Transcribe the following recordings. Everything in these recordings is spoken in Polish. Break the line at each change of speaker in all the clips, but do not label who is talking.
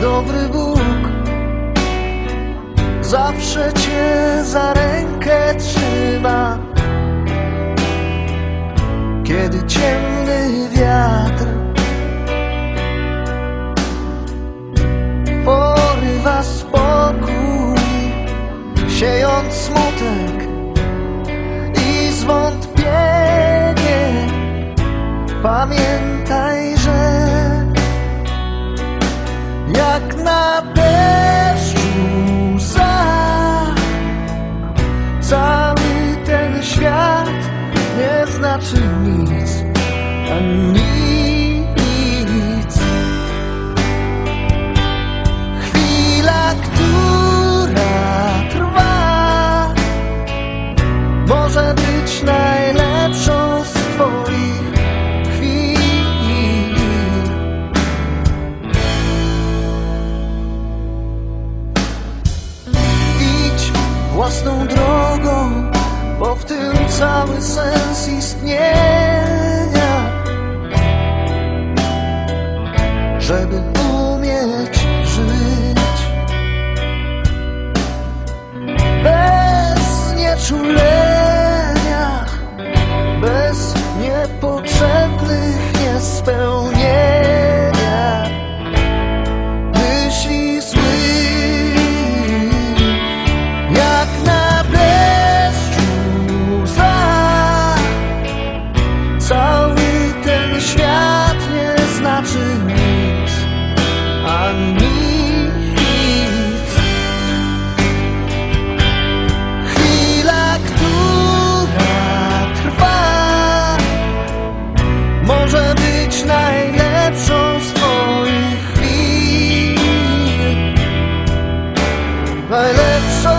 Dobry Bóg zawsze cię za rękę trzyma. Kiedy ciemny wiatr porywa spokój, siejąc smutek jak na deszczu łza. Cały ten świat nie znaczy nic, nic. Własną drogą, bo w tym cały sens istnienia. Żeby umieć żyć my lips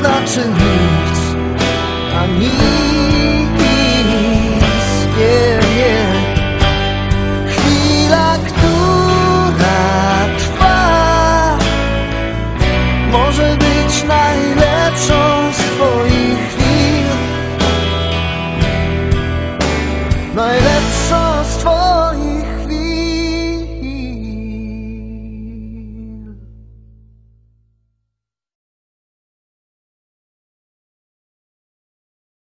not to lose. I need.